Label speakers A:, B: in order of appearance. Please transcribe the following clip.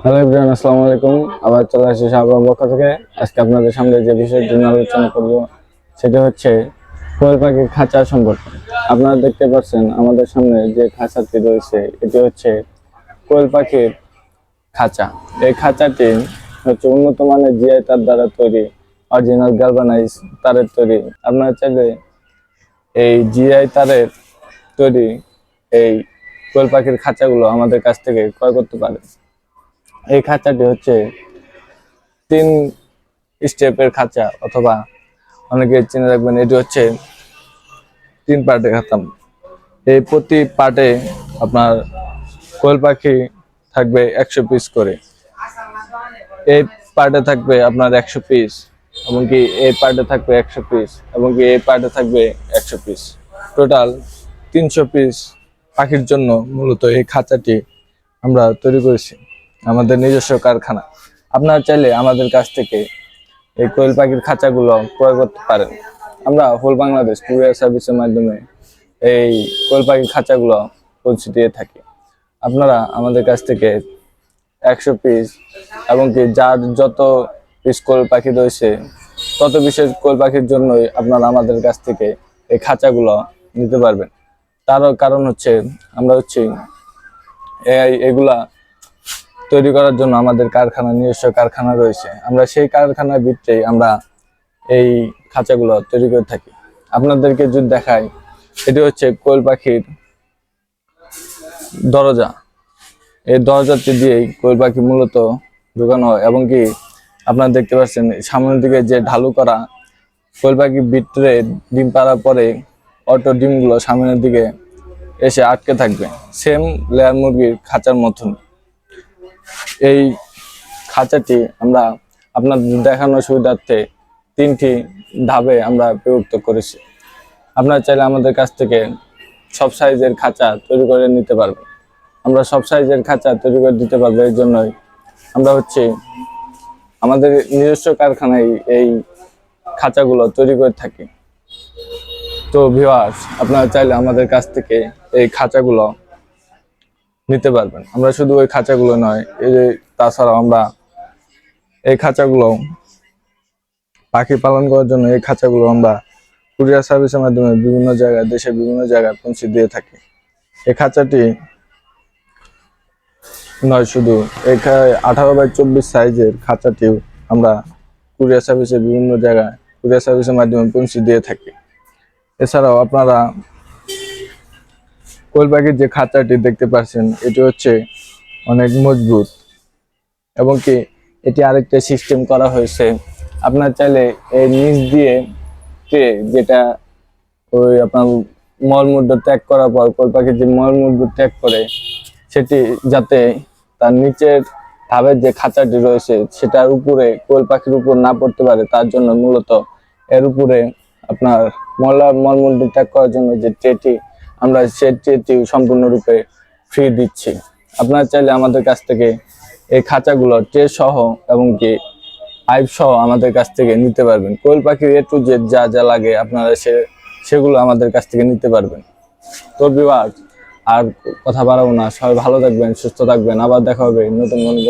A: Hello Ibrahim আসসালামু আলাইকুম। আবার চলে আসছি সাহাবার পক্ষ থেকে। আজকে আপনাদের সামনে যে বিষয়টি নিয়ে আলোচনা করব, সেটা হচ্ছে কোয়েল পাখির খাঁচা সম্পর্কে। আপনারা দেখতে পাচ্ছেন আমাদের সামনে যে খাঁচাটি রয়েছে, এটি হচ্ছে কোয়েল পাখির খাঁচা। এই খাঁচাটি হচ্ছে উন্নত মানের জিআই তার দ্বারা তৈরি, অরিজিনাল গালভানাইজ তারের তৈরি। আপনারা চাইলে এই জিআই তারের তৈরি এই কোয়েল পাখির খাঁচাগুলো আমাদের কাছ থেকে ক্রয় করতে পারেন। এই খাঁচাটি হচ্ছে তিন স্টেপের খাঁচা অথবা অনেকে চিনে রাখবেন এটি হচ্ছে তিন পার্টে খাতাম এই প্রতি পার্টে আপনার কোয়েল পাখি থাকবে একশো পিস করে। এই পার্টে থাকবে আপনার একশো পিস এমনকি এই পার্টে থাকবে একশো পিস এমনকি এই পার্টে থাকবে একশো পিস টোটাল তিনশো পিস পাখির জন্য মূলত এই খাঁচাটি আমরা তৈরি করেছি। আমাদের নিজস্ব কারখানা। আপনারা চাইলে আমাদের কাছ থেকে এই কোয়েল পাখির খাঁচাগুলো ক্রয় করতে পারেন। আমরা হোল বাংলাদেশ কুরিয়ার সার্ভিসের মাধ্যমে এই কোয়েল পাখির খাঁচাগুলো পৌঁছে দিয়ে থাকি। আপনারা আমাদের কাছ থেকে একশো পিস এবং কি যার যত পিস কোয়েল পাখি রয়েছে, তত বিশেষ কোয়েল পাখির জন্যই আপনারা আমাদের কাছ থেকে এই খাঁচাগুলো নিতে পারবেন। তারও কারণ হচ্ছে, আমরা হচ্ছে এগুলা তৈরি করার জন্য আমাদের কারখানা, নিজস্ব কারখানা রয়েছে। আমরা সেই কারখানার ভিতরেই আমরা এই খাঁচাগুলো তৈরি করে থাকি। আপনাদেরকে যদি দেখাই, এটি হচ্ছে কোয়েল পাখির দরজা। এই দরজাটি দিয়েই কোয়েল পাখি মূলত ঢুকানো হয় এবং কি আপনারা দেখতে পাচ্ছেন, সামনের দিকে যে ঢালু করা কোয়েল পাখি ভিতরে ডিম পাড়ার পরে অটো ডিমগুলো সামনের দিকে এসে আটকে থাকবে। সেম লেয়ার মুরগির খাঁচার মতন। এই খাঁচাটি আমরা আপনার দেখানোর সুবিধার্থে তিনটি ধাপে আমরা বিভক্ত করেছি। আপনারা চাইলে আমাদের কাছ থেকে সব সাইজের খাঁচা তৈরি করে নিতে পারবেন। আমরা সব সাইজের খাঁচা তৈরি করে দিতে পারব এই জন্যই আমরা হচ্ছে আমাদের নিজস্ব কারখানায় এই খাঁচাগুলো তৈরি করে থাকি। তো ভিওয়ার্স আপনারা চাইলে আমাদের কাছ থেকে এই খাঁচাগুলো নিতে পারবেন। আমরা শুধু ওই খাঁচাগুলো নয়, এই যে তাছাড়াও আমরা এই খাঁচাগুলো পাখি পালন করার জন্য এই খাঁচাগুলো আমরা কুরিয়ার সার্ভিসের মাধ্যমে বিভিন্ন জায়গায়, দেশের বিভিন্ন জায়গায় পৌঁছে দিয়ে থাকি। এই খাঁচাটি নয়, শুধু এখানে আঠারো বাই চব্বিশ সাইজের খাঁচাটিও আমরা কুরিয়ার সার্ভিসে বিভিন্ন জায়গায়, কুরিয়ার সার্ভিসের মাধ্যমে পৌঁছে দিয়ে থাকি। এছাড়াও আপনারা কোয়েল পাখির যে খাঁচাটি দেখতে পাচ্ছেন, এটি হচ্ছে অনেক মজবুত এবং কি এটি আরেকটা সিস্টেম করা হয়েছে। আপনার চাইলে এই নিচ দিয়ে ট্রে যেটা ওই আপনার মলমূত্র ত্যাগ করার পর কোয়েল পাখির যে মলমূত্র ত্যাগ করে, সেটি যাতে তার নিচের ধাপের যে খাঁচাটি রয়েছে, সেটার উপরে কোয়েল পাখির উপর না পড়তে পারে, তার জন্য মূলত এর উপরে আপনার মলা, মলমূত্র ত্যাগ করার জন্য যে ট্রেটি আমরা ট্রেটি সম্পূর্ণরূপে ফ্রি দিচ্ছি, আপনারা চাইলে আমাদের কাছ থেকে এই খাঁচাগুলো ট্রে সহ এবং কি পাইপ সহ আমাদের কাছ থেকে নিতে পারবেন। কোয়েল পাখির এ টু জেড যা যা লাগে আপনারা সে, সেগুলো আমাদের কাছ থেকে নিতে পারবেন। তো বিভাগ, আর কথা বাড়াবো না। সবাই ভালো থাকবেন, সুস্থ থাকবেন। আবার দেখা হবে নতুন কোনো